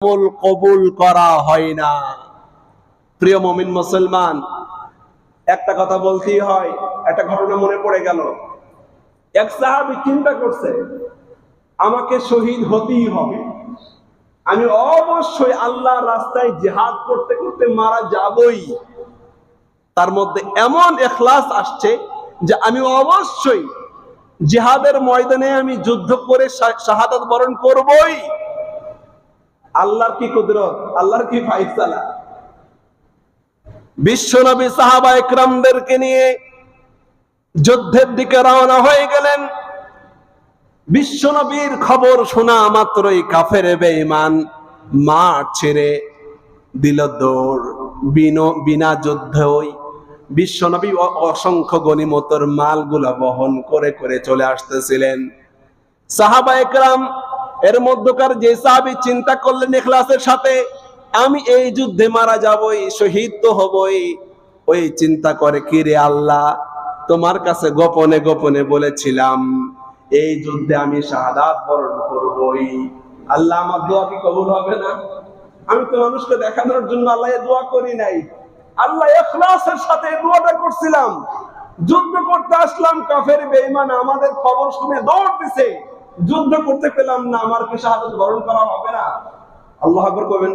আমল কবুল করা হয় না। প্রিয় মমিন মুসলমান, একটা কথা বলতেই হয়, একটা ঘটনা মনে পড়ে গেল। এক সাহাবি চিন্তা করছে, আমাকে শহীদ হতেই হবে। আমি অবশ্যই আল্লাহর রাস্তায় জিহাদ করতে করতে মারা যাবই। তার মধ্যে এমন এখলাস আসছে যে আমি অবশ্যই জেহাদের ময়দানে আমি যুদ্ধ করে শা- শাহাদাত বরণ করবই। আল্লাহর কি কুদরত? আল্লাহর কি ফাইসালা? বিশ্বনবী সাহাবা একরামদেরকে নিয়ে যুদ্ধের দিকে রওনা হয়ে গেলেন। বিশ্বনবীর খবর শোনা মাত্রই কাফের বেঈমান মাঠ ছেড়ে দিল দৌড়। বিনো যুদ্ধই বিশ্বনবী অসংখ্য গনিমতর মালগুলা বহন করে করে চলে আসতেছিলেন। সাহাবা একরাম এর মধ্যকার যে সাহাবি চিন্তা করলেন ইখলাসের সাথে, আমি এই যুদ্ধে মারা যাবই, শহীদ তো হবই। ওই চিন্তা করে, কি রে আল্লাহ, তোমার কাছে গোপনে গোপনে বলেছিলাম, এই যুদ্ধে আমি শাহাদাত বরণ করবই। আল্লাহ আমার দোয়া কি কবুল হবে না? আমি তো মানুষকে দেখানোর জন্য আল্লাহ দোয়া করি নাই। আল্লাহ এখলাসের সাথে দোয়াটা করছিলাম। যুদ্ধ করতে আসলাম, কাফের বেঈমান আমাদের খবর শুনে দৌড় দিছে। যুদ্ধ করতে পেলাম না, আমার কি শাহাদাত বরণ করা হবে না? আল্লাহ আকবর করবেন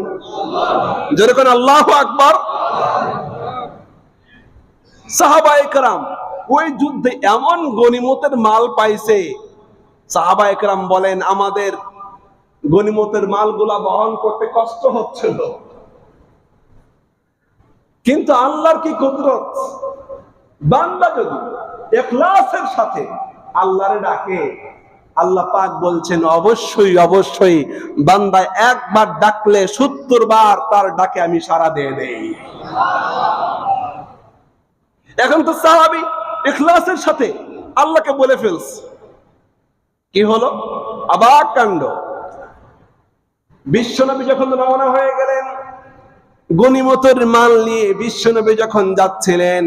যেরকম আল্লাহ আকবর। সাহাবা একরাম ওই যুদ্ধে এমন গনিমতের মাল পাইছে। সাহাবা একরাম বলেন, আমাদের গনিমতের মালগুলা বহন করতে কষ্ট হচ্ছিল। কিন্তু আল্লাহর কি কুদরত? বান্দা যদি এখলাসের সাথে আল্লাহরে ডাকে আল্লাহ পাক বলছেন, অবশ্যই অবশ্যই বান্দা একবার ডাকলে সত্তর বার তার ডাকে আমি সারা দিয়ে দেই। এখন তো সাহাবি ইখলাসের সাথে আল্লাহকে বলে ফেলস কি হলো? আবার কাণ্ড। বিশ্বনবী যখন রওনা হয়ে গেলেন গনিমতের মাল নিয়ে বিশ্বনবী যখন যাচ্ছিলেন,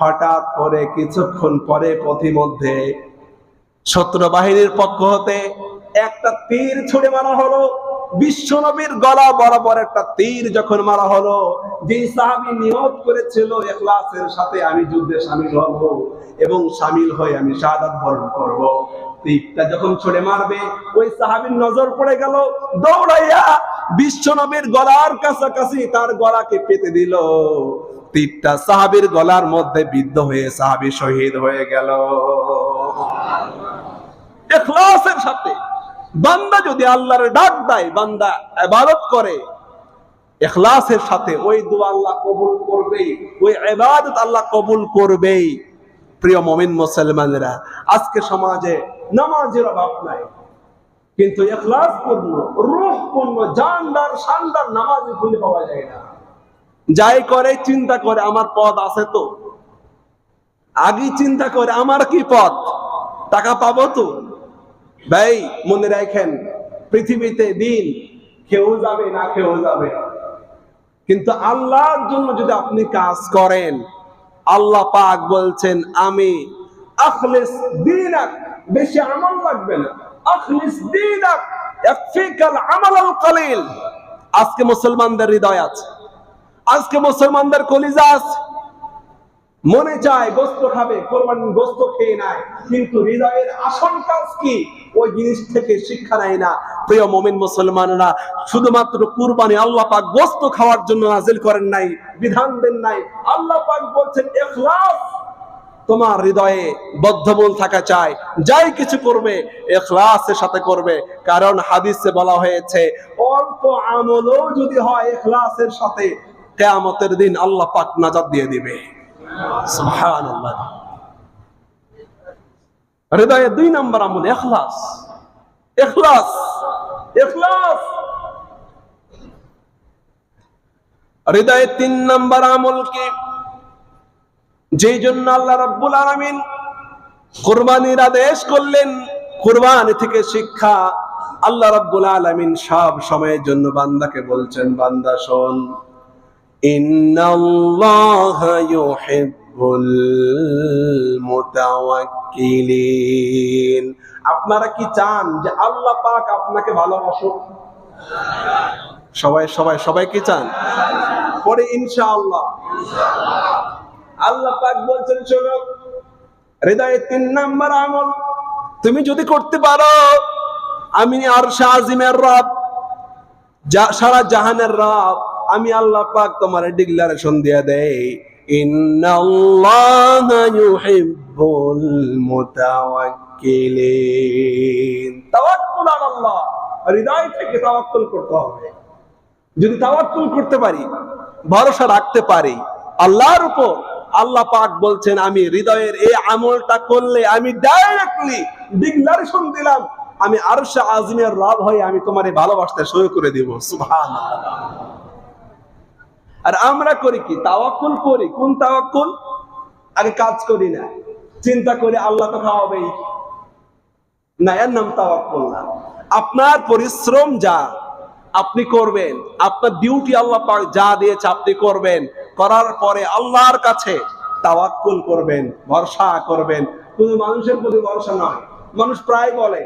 হঠাৎ করে কিছুক্ষণ পরে পথিমধ্যে শত্রু বাহিনীর পক্ষ হতে একটা তীর ছুড়ে মারা হলো। বিশ্বনবীর গলা বরাবর একটা তীর যখন মারা হলো যে সাহাবি নিয়ত করেছিল এখলাসের সাথে, আমি যুদ্ধে সামিল হব এবং সামিল হয়ে আমি শাহাদাত বরণ করব। তীরটা যখন ছুড়ে মারবে, ওই সাহাবীর নজর পড়ে গেল, দৌড়াইয়া বিশ্বনবীর গলার কাছাকাছি তার গলাকে পেতে দিল। তীরটা সাহাবীর গলার মধ্যে বিদ্ধ হয়ে সাহাবী শহীদ হয়ে গেল। এখলাসের সাথে। বান্দা যদি আল্লাহর ডাক দেয়, বান্দা ইবাদত করে, এখলাসের সাথে ওই দোয়া আল্লাহ কবুল করবেই, ওই ইবাদত আল্লাহ কবুল করবেই। প্রিয় মুমিন মুসলমানেরা, আজকে সমাজে নামাজের অভাব নাই। কিন্তু এখলাস পূর্ণ রূহ পূর্ণ জানদার, শানদার নামাজ খুঁজে পাওয়া যায় না। যাই করে, চিন্তা করে, আমার পদ আছে তো। আগে চিন্তা করে, আমার কি পথ? টাকা পাবো তো? ভাই, মনে রাখেন, পৃথিবীতে দিন কেউ যাবে, না কেউ যাবে। কিন্তু আল্লাহর জন্য যদি আপনি কাজ করেন, আল্লাহ পাক বলছেন, আমি আখলিস দিনাক, বেশি আমল লাগবে না। আখলিস দিনাক, ইয়াকফিকাল আমালাল কলিল। আজকে মুসলমানদের হৃদয় আছে, আজকে মুসলমানদের কলিজা আছে। মনে চায় গোস্ত খাবে, কোরবান গোস্ত খেয়ে নেয়, কিন্তু হৃদয়ের আসল কাজ কি? ওই জিনিস থেকে শিক্ষা নেয় না। প্রিয় মমিন মুসলমানরা, শুধুমাত্র কুরবানি আল্লাহ পাক গোস্ত খাওয়ার জন্য নাজিল করেন নাই, বিধান দেন নাই। আল্লাহ পাক বলছেন তোমার হৃদয়ে বদ্ধমূল থাকা চাই, যাই কিছু করবে এখলাসের সাথে করবে। কারণ হাদিসে বলা হয়েছে, অল্প আমলও যদি হয় এখলাসের সাথে, কেয়ামতের দিন আল্লাহ পাক নাজাত দিয়ে দিবে। হৃদয়ে দুই নম্বর আমল এখলাস এখলাস এখলাস হৃদয়ে তিন নম্বর আমল কি? যেই জন্য আল্লাহ রাব্বুল আলামিন কুরবানির আদেশ করলেন, কুরবানি থেকে শিক্ষা আল্লাহ রাব্বুল আলামিন সব সময়ের জন্য বান্দাকে বলছেন, বান্দা শোন। আপনারা কি চান যে আল্লাহ পাক আপনাকে ভালোবাসুক? সবাই সবাই সবাই কি চান? পরে ইনশাআল্লাহ। আল্লাহ পাক বলছেন, শোনো, হৃদয়ে তিন নাম্বার আমল। তুমি যদি করতে পারো, আমি আর শাহিমের রব, যা সারা জাহানের রব আমি আল্লাহ পাক তোমার ডিক্লারেশন দিয়ে দেই যদি করতে পারি, ভরসা রাখতে পারি, আল্লাহর উপর আল্লাহ পাক বলছেন, আমি হৃদয়ের এই আমলটা করলে আমি ডাইরেক্টলি ডিক্লারেশন দিলাম, আমি আরশা আজমের রব হয়ে আমি তোমারে ভালোবাসতে শুরু করে দিব। সুবহানাল্লাহ। আর আমরা করি কি? তাওয়াক্কুল করি। কোন তাওয়াক্কুল? আগে কাজ করি না। চিন্তা করে আল্লাহ তো খাওয়াবেই। না, এর নাম তাওয়াক্কুল না। আপনার পরিশ্রম যা, আপনি করবেন। আপনার ডিউটি আল্লাহ পাক যা দিয়েছে আপনি করবেন। করার পরে আল্লাহর কাছে তাওয়াক্কুল করবেন, ভরসা করবেন। শুধু মানুষের প্রতি ভরসা নয়। মানুষ প্রায় বলে,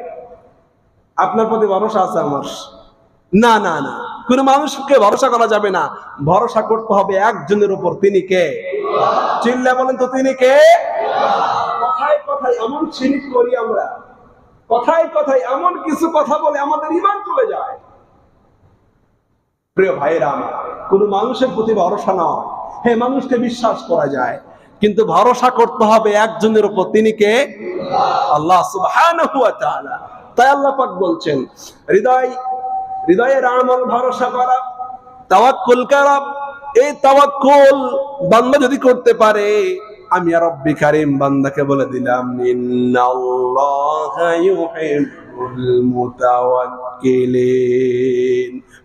আপনার প্রতি ভরসা আছে আমার। না না না। কোন মানুষকে ভরসা করা যাবে না। ভরসা করতে হবে একজনের উপর। তিনি কে? চিল্লা বলেন তো, তিনি কে? কথায় কথায় এমন শিরিক করি আমরা। কথায় কথায় এমন কিছু কথা বলে আমাদের ইমান চলে যায়। প্রিয় ভাইরা কোন মানুষের প্রতি ভরসা নয় হ্যাঁ মানুষকে বিশ্বাস করা যায়। কিন্তু ভরসা করতে হবে একজনের উপর। তিনি কে? আল্লাহ সুবহানাহু ওয়া তাআলা। তাই আল্লাহ পাক বলছেন, হৃদয় হৃদয়ের আমল ভরসা করা, তাওয়াক্কুল করা এই তাওয়াক্কুল বান্দা যদি করতে পারে, আমি আর রব্বি কারিম বান্দাকে বলে দিলাম, ইন্নাল্লাহা ইউহিব্বুল মুতাওয়াক্কিলিন।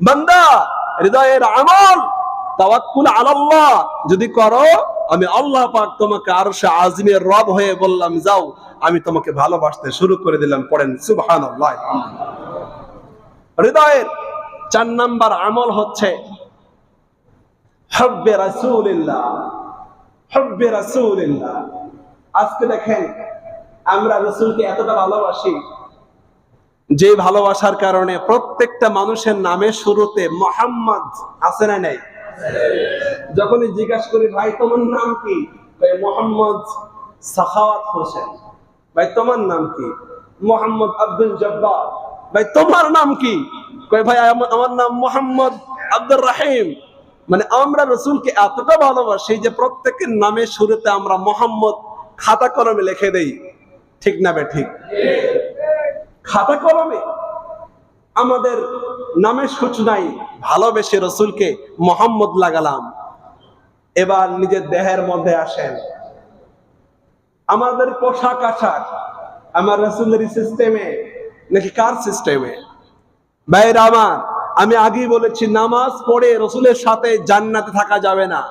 বান্দা, হৃদয়ের আমল তাওয়াক্কুল আলাল্লাহ। যদি করো, আমি আল্লাহ পাক তোমাকে আরশে আজমের রব হয়ে বললাম, যাও, আমি তোমাকে ভালোবাসতে শুরু করে দিলাম, পড়েন সুবহানাল্লাহ। হৃদয়ের চার নাম্বার আমল হচ্ছে হব্বে রাসূলিল্লাহ হব্বে রাসূলিল্লাহ। আজকে দেখেন, আমরা রসুলকে এতটা ভালোবাসি যে ভালোবাসার কারণে প্রত্যেকটা মানুষের নামের শুরুতে মোহাম্মদ আছে না নাই? যখনই জিজ্ঞাসা করি, ভাই, তোমার নাম কি? মোহাম্মদ সাখাওয়াত হোসেন। ভাই, তোমার নাম কি? মোহাম্মদ আব্দুল জব্বার। ভাই, তোমার নাম কি? কয়, ভাই আমার নাম মোহাম্মদ আব্দুর রাহিম। মানে আমরা রসুলকে এতটা ভালোবাসি যে প্রত্যেকের নামের শুরুতে আমরা মোহাম্মদ খাতা কলমে লিখে দেই। ঠিক না বে ঠিক? খাতা কলমে? আমাদের নামের সূচনায় ভালোবেসে রসুলকে মোহাম্মদ লাগালাম। এবার নিজের দেহের মধ্যে আসেন। আমাদের পোশাক আশাক, আমার রসুলের সিস্টেমে নাকি কার সিস্টেমে? ভাইয়ের আমার আমি আগেই বলেছি, নামাজ পড়ে রসুলের সাথে জান্নাতে থাকা যাবে না।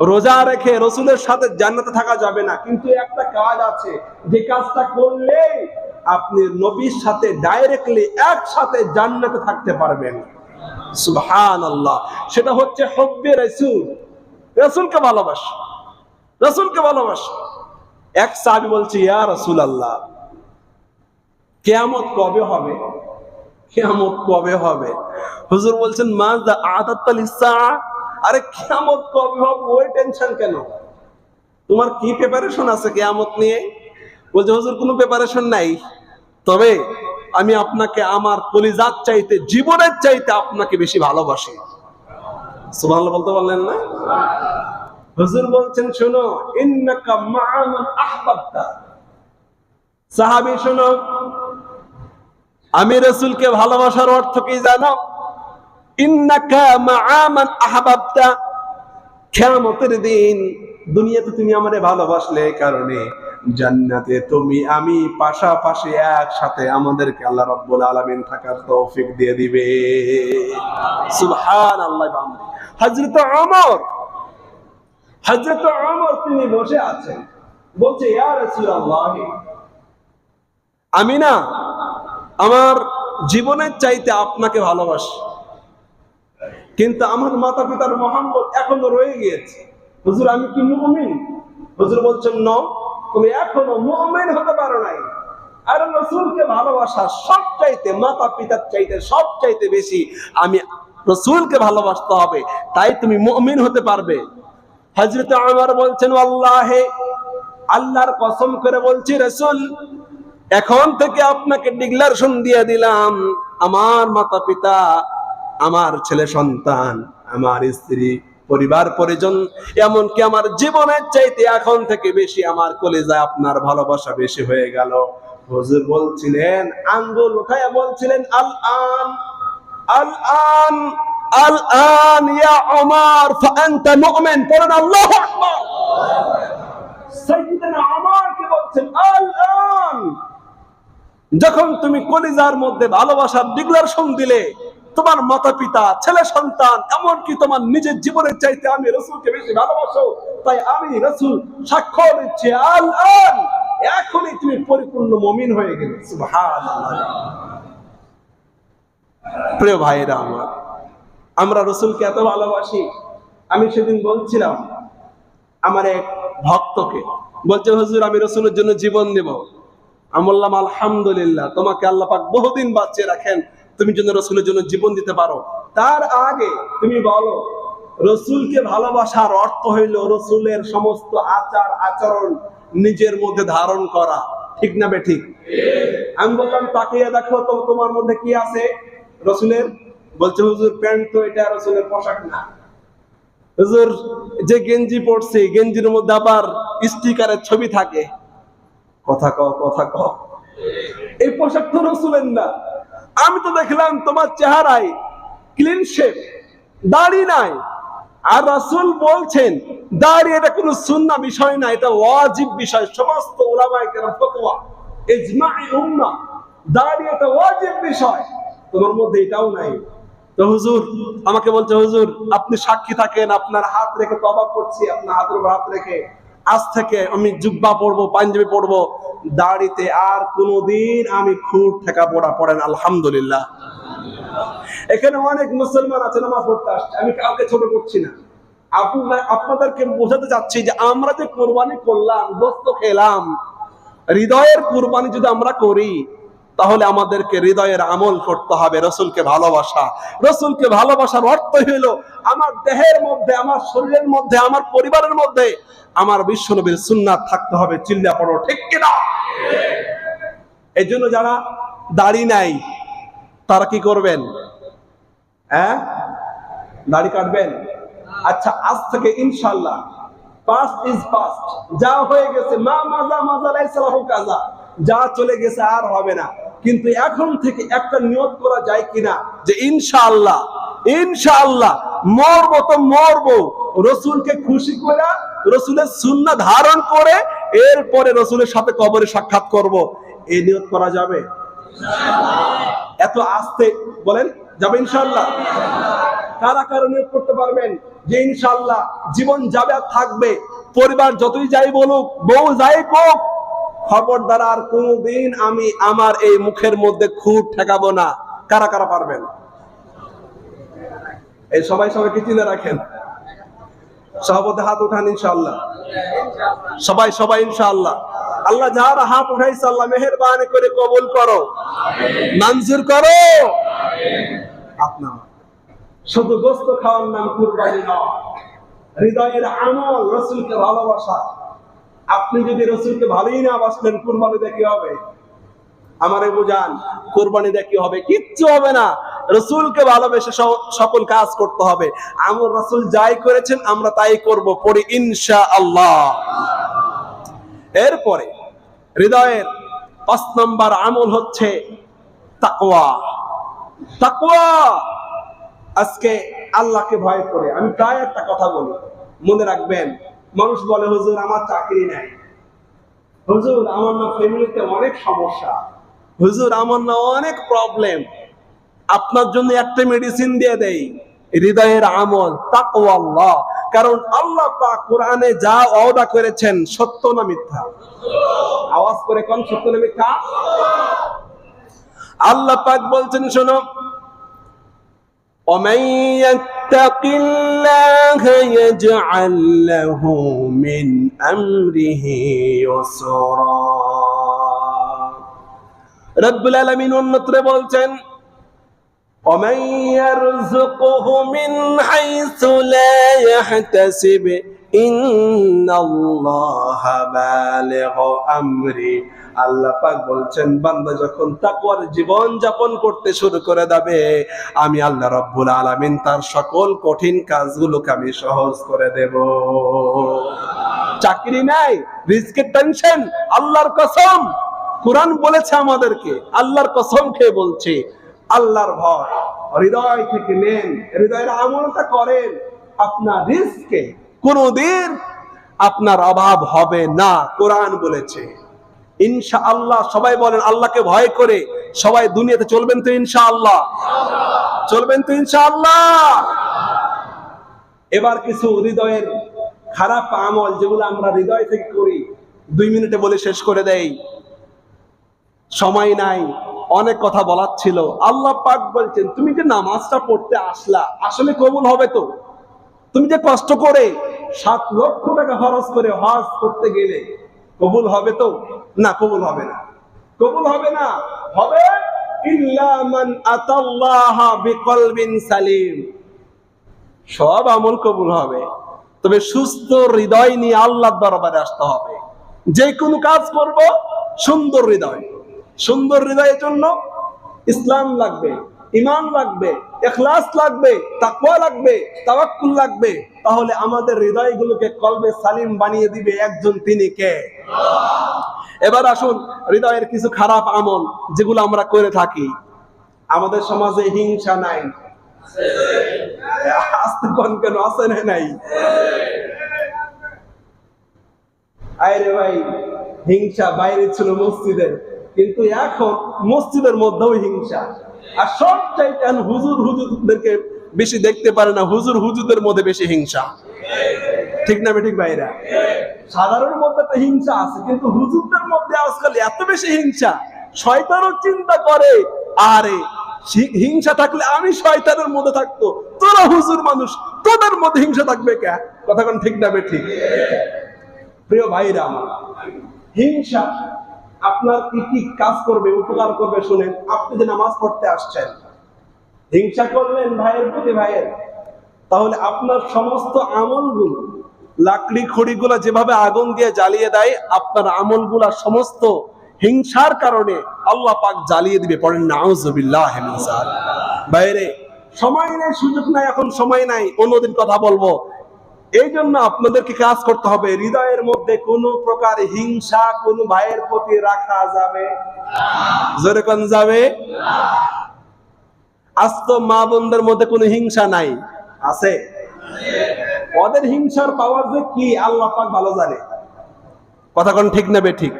রোজা রেখে রসুলের সাথে জান্নাতে থাকা যাবে না। কিন্তু একটা কাজ আছে, যে কাজটা করলে আপনি নবীর সাথে ডাইরেক্টলি একসাথে জান্নাতে থাকতে পারবেন। সুবহান আল্লাহ সেটা হচ্ছে হব্বে রসুল। রসুলকে ভালোবাস। রসুলকে ভালোবাস। এক সাহাবি বলছে, ইয়া রসুল আল্লাহ কেয়ামত কবে হবে? কেয়ামত কবে হবে? হুজুর বলছেন মা দা আদাত আরে, কেয়ামত কবে হবে? ওই টেনশন কেন? তোমার কি প্রিপারেশন আছে কেয়ামত নিয়ে? বলছে, হুজুর, কোনো প্রিপারেশন নাই। তবে আমি আপনাকে আমার কলিজাত চাইতে, জীবনের চাইতে আপনাকে বেশি ভালোবাসি। সুবহানাল্লাহ বলতে পারলেন না? হুজুর বলছেন, শোনো, ইন্নাকা মা'ামান আহবাবতা। সাহাবী, শোনো আমি রাসূলকে ভালোবাসার অর্থ কি জানো? কিয়ামতের দিন দুনিয়াতে তুমি ভালোবাসলে কারণে। জান্নাতে তুমি, আমি পাশাপাশি একসাথে আমাদেরকে আল্লাহ রাব্বুল আলামিন থাকার তৌফিক দিয়ে দিবে। সুবহানাল্লাহ হযরত ওমর হযরত ওমর তিনি বসে আছেন। বলছে আমি না আমার জীবনের চাইতে আপনাকে ভালোবাসি। কিন্তু আমার মাতা পিতার মোহাম্মদ এখনও রয়ে গিয়েছে। হুজুর, আমি কি মুমিন? হুজুর বলছেন, ন, তুমি এখনও মুমিন হতে পারো নাই। আর রসুলকে ভালোবাসা সব চাইতে মাতা পিতার চাইতে সব চাইতে বেশি আমি রসুলকে ভালোবাসতে হবে। তাই তুমি মুমিন হতে পারবে। হজরত আমার বলছেন আল্লাহে আল্লাহর কসম করে বলছি, রসুল এখন থেকে আপনাকে ডিক্লারেশন দিয়ে দিলাম, আমার মাতা পিতা আমার ছেলে সন্তান, আমার স্ত্রী, পরিবার, পরিজন, এমনকি আমার জীবনের চাইতে এখন থেকে বেশি আমার কলেজায় আপনার ভালোবাসা বেশি হয়ে গেল। হুজুর বলছিলেন, আঙ্গুল উঠায় বলছিলেন আল আন আল আন আল আন ইয়া ওমর ফাআনতা মুমিন। পড়েন, আল্লাহু আকবার। সাইয়্যিদানা ওমর কি বলছেন আল আন যখন তুমি কলিজার মধ্যে ভালোবাসার ডিক্লারেশন দিলে, তোমার মাতা পিতা ছেলে, সন্তান, এমনকি তোমার নিজের জীবনের চাইতে আমি রসুলকে বেশি ভালোবাসো, তাই আমি রসুল সাক্ষ্য দিচ্ছি আল আন এখনই তুমি পরিপূর্ণ মমিন হয়ে গেলে প্রিয় ভাইরা আমার, আমরা রসুলকে এত ভালোবাসি, আমি সেদিন বলছিলাম, আমার এক ভক্তকে, বলছে, হুজুর, আমি রসুলের জন্য জীবন দেব। আমি বললাম, আলহামদুলিল্লাহ, তোমাকে আল্লাহ পাক বহুদিন বাঁচিয়ে রাখেন। তুমি যেন রসুলের জন্য জীবন দিতে পারো। তার আগে তুমি বলো, রসুলকে ভালোবাসার অর্থ হইল রসুলের সমস্ত আচার আচরণ নিজের মধ্যে ধারণ করা। ঠিক না বেঠিক আমি বললাম, তাকিয়ে দেখো তো, তোমার মধ্যে কি আছে রসুলের? বলছে, হুজুর, প্যান্ট তো এটা রসুলের পোশাক না। হুজুর, যে গেঞ্জি পড়ছে গেঞ্জির মধ্যে আবার স্টিকারের ছবি থাকে। কথা কও কথা কও। এই পোশাক তো রসুলের না। আমি তো দেখলাম তোমার চেহারায় ক্লিন শেপ দাড়ি নাই। আর রাসূল বলছেন, দাড়ি এটা কোনো সুন্না বিষয় না, এটা ওয়াজিব বিষয়। সমস্ত ওলামায়ে কেরাম ফতোয়া। ইজমা'i উম্মাহ দাড়ি এটা ওয়াজিব বিষয়। তোমার মধ্যে এটাও নাই। তো হুজুর, আমাকে বলছে, হুজুর, আপনি সাক্ষী থাকেন, আপনার হাত রেখে তবা করছি, আপনার হাতের হাত রেখে। আজ থেকে আমি জুব্বা পরবো, পাঞ্জাবি পরবো। দাড়িতে আর কোনদিন আমি খুঁট ঠেকা পড়া পড়েন আলহামদুলিল্লাহ। এখানে অনেক মুসলমান আছে, নামাজ পড়তে আসছে। আমি কাউকে ছোট করছি না। আপনাদেরকে বোঝাতে চাচ্ছি যে আমরা যে কোরবানি করলাম, দোস্ত খেলাম, হৃদয়ের কোরবানি যদি আমরা করি তাহলে আমাদেরকে হৃদয়ের আমল করতে হবে, রসুলকে ভালোবাসা। রসুলকে ভালোবাসার অর্থ হইল আমার দেহের মধ্যে, আমার শরীরের মধ্যে, আমার পরিবারের মধ্যে, আমার বিশ্বনবীর সুন্নাত থাকতে হবে, চিল্লা পড়ো, ঠিক কিনা? এই জন্য যারা দাড়ি নাই, তারা কি করবেন? হ্যাঁ? দাড়ি কাটবেন? আচ্ছা আজ থেকে ইনশাল্লাহ যা হয়ে গেছে, মা মাজা মাজা যা চলে গেছে আর হবে না। কিন্তু এখন থেকে একটা নিয়ত করা যায় কিনা? যে ইনশাআল্লাহ ইনশাআল্লাহ, মরবো তো মরবো। রসুলকে খুশি করে, রসুলের সুন্নাহ ধারণ করে, এরপরে রসুলের সাথে কবরে সাক্ষাৎ করব। এই নিয়ত করা যাবে? এত আস্তে বলেন, যাবে ইনশাআল্লাহ? কারা কারা নিয়োগ করতে পারবেন? যে ইনশাআল্লাহ, জীবন যাবে আর থাকবে। পরিবার যতই যাই বলুক, বউ যাই কোক খবরদার আর কোনদিন আমি আমার এই মুখের মধ্যে খুঁট ঠেকাবো না। কারা কারা পারবেন? এই সবাই সবাইকে চিনে রাখেন। সভাপতি হাত উঠান ইনশাআল্লাহ। সবাই সবাই ইনশাআল্লাহ। আল্লাহ যার হাত উঠাইছে, আল্লাহ মেহেরবানি করে কবুল করো। মঞ্জুর করো। আপনার শুধু গোস্ত খাওয়ার নাম কুরবানি নয়, হৃদয়ের আমল রসুলকে ভালোবাসা। আপনি যদি রসুলকে ভালোই না বাসলেন, কুরবানি দেখি হবে? আমারে বুঝান, কোরবানি দেখি হবে? কিচ্ছু হবে না। রসুলকে ভালোবেসে সকল কাজ করতে হবে। আমার রসুল যাই করেছেন, আমরা তাই করব, পড়ি ইনশা আল্লাহ এরপরে, হৃদয়ের পাঁচ নম্বর আমল হচ্ছে তাকওয়া। তাকওয়া! আজকে আল্লাহকে ভয় করে। আমি প্রায় একটা কথা বলি। মনে রাখবেন মানুষ বলে, হুজুর, আমার চাকরি নাই। হুজুর, আমার না ফ্যামিলিতে অনেক সমস্যা। হুজুর, আমার না অনেক প্রবলেম আপনার জন্য একটা মেডিসিন দিয়ে দেই। হৃদয়ের আমল তাকওয়া আল্লাহ কারণ আল্লাহ পাক কোরআনে যা ওয়াদা করেছেন সত্য না মিথ্যা? আওয়াজ করে কোন, সত্য না মিথ্যা? আল্লাহ পাক বলছেন, শোনো ومن يتق الله يجعل له من امره يسرا রব্বুল আলামিন অন্যত্রে বলছেন ومن يرزقه من حيث لا يحتسب আল্লাহ পাক বলছেন, বান্দা যখন তাকুয়ার জীবন যাপন করতে শুরু করে দেবে, আমি আল্লাহ রব্বুল আলমিন তার সকল কঠিন কাজগুলোকে আমি সহজ করে দেব। চাকরি নাই রিস্কের টেনশন, আল্লাহর কসম। কোরআন বলেছে আমাদেরকে, আল্লাহর কসম খেয়ে বলছে, আল্লাহর ভয়। হৃদয় থেকে নেন, হৃদয়ের আমলটা করেন। আপনার রিস্কে কোনদিন আপনার অভাব হবে না, কোরআন বলেছে। ইনশা আল্লাহ সবাই বলেন, আল্লাহকে ভয় করে সবাই দুনিয়াতে চলবেন তো ইনশা আল্লাহ চলবেন তো ইনশা আল্লাহ এবার কিছু হৃদয়ের খারাপ আমল যেগুলো আমরা হৃদয় থেকে করি, দুই মিনিটে বলে শেষ করে দেই। সময় নাই, অনেক কথা বলার ছিল। আল্লাহ পাক বলছেন, তুমি যে নামাজটা পড়তে আসলা? আসলে কবুল হবে তো? তুমি যে কষ্ট করে সাত লক্ষ টাকা খরচ করে হজ করতে গেলে কবুল হবে তো? না, কবুল হবে না। কবুল হবে না। হবে? সব আমল কবুল হবে। তবে সুস্থ হৃদয় নিয়ে আল্লাহর দরবারে আসতে হবে। যে কোনো কাজ করব সুন্দর হৃদয়। সুন্দর হৃদয়ের জন্য ইসলাম লাগবে। ইমান লাগবে এখলাস লাগবে, তাকওয়া লাগবে, তাওয়াক্কুল লাগবে, তাহলে আমাদের হৃদয়গুলোকে কলবে সালিম বানিয়ে দিবে একজন তিনি কে? এবার আসুন, হৃদয়ের কিছু খারাপ আমল যেগুলো আমরা করে থাকি। আমাদের সমাজে হিংসা নাই। আসতে কোন কেন, আছে না নাই? আরে ভাই, হিংসা বাইরে ছিল মসজিদের, কিন্তু এখন মসজিদের মধ্যেও হিংসা। আর সব চাইতে এখন হুজুর হুজুরদেরকে বেশি দেখতে পারে না, হুজুর হুজুরদের মধ্যে বেশি হিংসা। ঠিক না ঠিক ভাইরা? সাধারণ মধ্যে তো হিংসা আছে, কিন্তু হুজুরদের মধ্যে আজকাল এত বেশি হিংসা। শয়তানও চিন্তা করে, আরে হিংসা থাকলে আমি শয়তানের মধ্যে থাকতো, তোরা হুজুর মানুষ, তোদের মধ্যে হিংসা থাকবে কে? কথা কোন ঠিক না ঠিক প্রিয় ভাইরা হিংসা আপনার কি কি কাজ করবে, উপকার করবে শুনেন, আপনি যে নামাজ পড়তে আসছেন, হিংসা করলেন ভাইয়ের প্রতি ভাইয়ের, তাহলে আপনার সমস্ত আমলগুলো, লাকড়ি খড়িগুলো যেভাবে আগুন দিয়ে জ্বালিয়ে দেয়, আপনার আমলগুলা সমস্ত হিংসার কারণে আল্লাহ পাক জ্বালিয়ে দিবে, পড়েন নাউজুবিল্লাহ। বাইরে সময় নাই, সুযোগ নাই, এখন সময় নাই, অন্যদিন কথা বলব এই জন্য আপনাদেরকে কাজ করতে হবে। হৃদয়ের মধ্যে কোনো প্রকার হিংসা কোন ভাইয়ের প্রতি রাখা যাবে জোরে কোন যাবে? আজ তো মা বোনদের মধ্যে কোনো হিংসা নাই। আছে? ওদের হিংসার পাওয়ার যে কি, আল্লাহ পাক ভালো জানে। কথা কোন ঠিক নেবে ঠিক?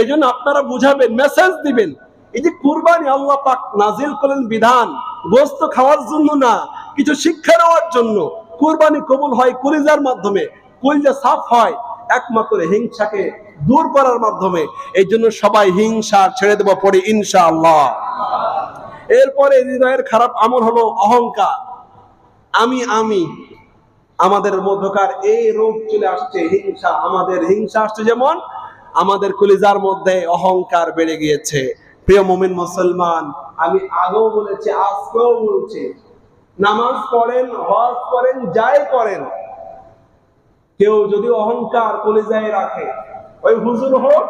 এই জন্য আপনারা বুঝাবেন মেসেজ দিবেন। এই যে কুরবানি আল্লাহ পাক নাজিল করেন বিধান, গোস্ত খাওয়ার জন্য না, কিছু শিক্ষা নেওয়ার জন্য। কুরবানি কবুল হয় কলিজার মাধ্যমে, কলিজা সাফ হয় একমাত্র হিংসাকে দূর করার মাধ্যমে। এই জন্য সবাই হিংসা ছেড়ে দেবো পরে ইনশাআল্লাহ। এরপরে হৃদয়ের খারাপ আমল হলো অহংকার। আমি আমি, আমাদের মধ্যকার এই রূপ চলে আসছে, হিংসা, আমাদের হিংসা আসছে যেমন, আমাদের কলিজার মধ্যে অহংকার বেড়ে গিয়েছে। প্রিয় মুমিন মুসলমান, আমি আগেও বলেছি, আজকেও বলছি নামাজ পড়েন হজ করেন যাই করেন কেউ যদি অহংকার কলিজায় রাখে ওই হুজুর হোক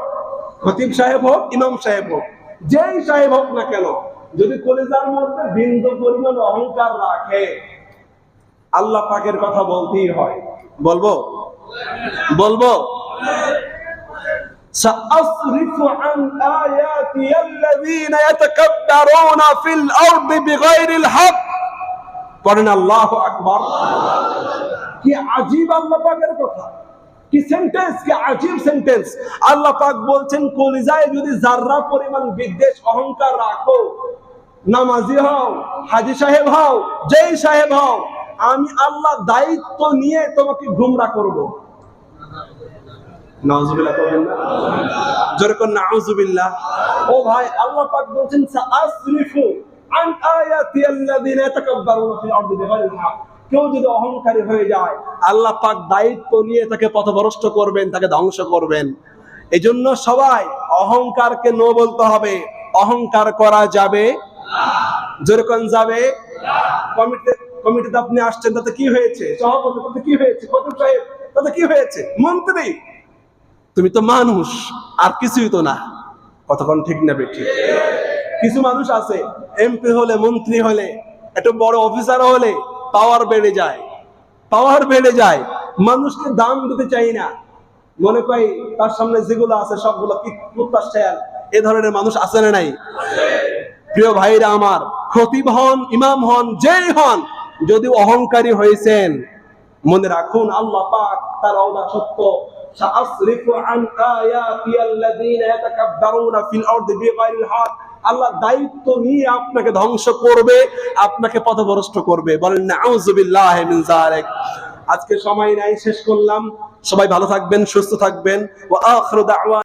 খতিব সাহেব হোক ইমাম সাহেব হোক যেই সাহেব হোক না কেন যদি কলিজার মধ্যে বিন্দু পরিমাণ অহংকার রাখে আল্লাহ পাকের কথা বলতেই হয় বলবো বলবো سأصرف عن آياتي الذين يتكبرون في الأرض بغير الحق পড়েন আল্লাহ আকবর। কি আজীব আল্লাহ পাকের কথা। কি সেন্টেন্স কি আজীব সেন্টেন্স আল্লাহ পাক বলছেন কলিজায় যদি জাররা পরিমাণ বিদ্বেষ, অহংকার রাখো, নামাজি হও, হাজি সাহেব হও, যেই সাহেব হও, আমি আল্লাহ দায়িত্ব নিয়ে তোমাকে ঘুমরা করব। নাউজুবিল্লাহ করবেন না? জোরে কোন নাউজুবিল্লাহ। ও ভাই, আল্লাহ পাক বলছেন, সাআসরিফু আন আয়াতি আল্লাযিনা ইয়াতাকাব্বারুনা ফিল আরদি বিগাইরিল হক। কেউ যদি অহংকারী হয়ে যায়, আল্লাহ পাক দায়িত্ব নিয়ে তাকে পথভ্রষ্ট করবেন, তাকে ধ্বংস করবেন। এই জন্য সবাই অহংকারকে নো বলতে হবে। অহংকার করা যাবে যেরকম যাবে কমিটি কমিটিতে আপনি আসছেন, তাতে কি হয়েছে? সভাপতি কি হয়েছে? খতিব সাহেব, তাতে কি হয়েছে? মন্ত্রী। তুমি তো মানুষ, আর কিছুই তো না। কতক্ষণ ঠিক নেবে ঠিক কিছু মানুষ আছে এমপি হলে মন্ত্রী হলে একটু বড় অফিসার হলে পাওয়ার বেড়ে যায় পাওয়ার বেড়ে যায় মানুষকে দাম দিতে চাই না মনে করি তার সামনে যেগুলো আছে সবগুলো কি কুত্তার শেয়াল এ ধরনের মানুষ আছে না নাই প্রিয় ভাইরা আমার খতিব হন ইমাম হন যেই হন যদি অহংকারী হয়েছেন মনে রাখুন আল্লাহ পাক তার অদা সত্য سأصرف عن آياتي الذين يتكبرون في الأرض بغير الحق আল্লাহ দায়িত্ব নিয়ে আপনাকে ধ্বংস করবে, আপনাকে পথভ্রষ্ট করবে। বলেন আজকে সময় নাই, শেষ করলাম। সবাই ভালো থাকবেন, সুস্থ থাকবেন। ও আখিরু দাওয়া